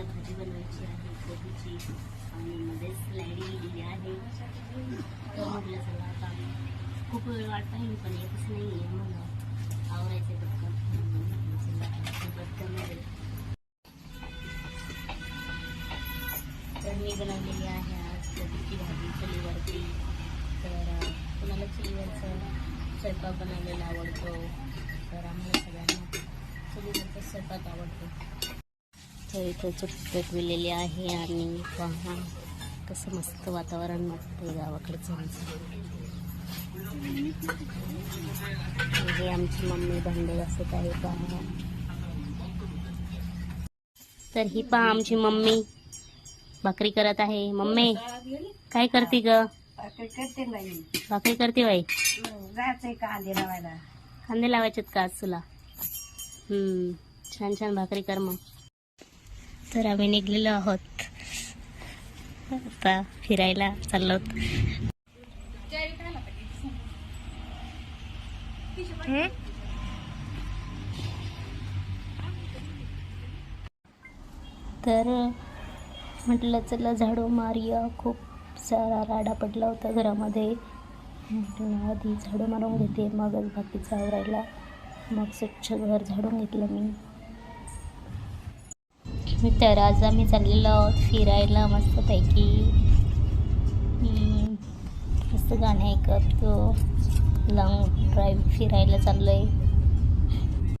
मला भाजी बनवायची आहे कोबीची आणि मध्ये स्लायडी लिहिलेली आहे. तर म्हटलं चला आता खूप वेळ वाट पाहिली पण येतच नाही आहे मला आवरायचे पटकन. म्हणून म्हटलं तर मी बनवलेली आहे आज कोबीची भाजी चलीवरती. तर अं, कुणाला चुलीवरचा स्वयंपाक बनवलेला आवडतो. तर आम्हाला सगळ्यांना चलीवरचा स्वयंपाक आवडतो. तर इथं चूक पेटविलेली आहे आणि पहा कसं मस्त वातावरण वाटतं गावाकडचं आमचं. हे आमची मम्मी भांडे घासत आहे पहा. तर ही पहा आमची मम्मी भाकरी करत आहे. मम्मी काय करते ग? करते भाकरी करते बाई? कांदे लावायला? कांदे लावायचेत का आज तुला? हम्म, छान छान भाकरी कर मग. तर आम्ही निघलेलो आहोत. आता फिरायला चाललो तर म्हटलं चला झाडू मारिया. खूप सारा राडा पडला होता घरामध्ये. म्हटलं आधी झाडू मारून घेते मगच बाकीचं आवरायला. मग स्वच्छ घर झाडून घेतलं मी. तर आज आम्ही चाललेलो आहोत फिरायला. मस्तपैकी मस्त गाणे ऐकत. लॉंग ड्राईव्ह फिरायला चाललो आहे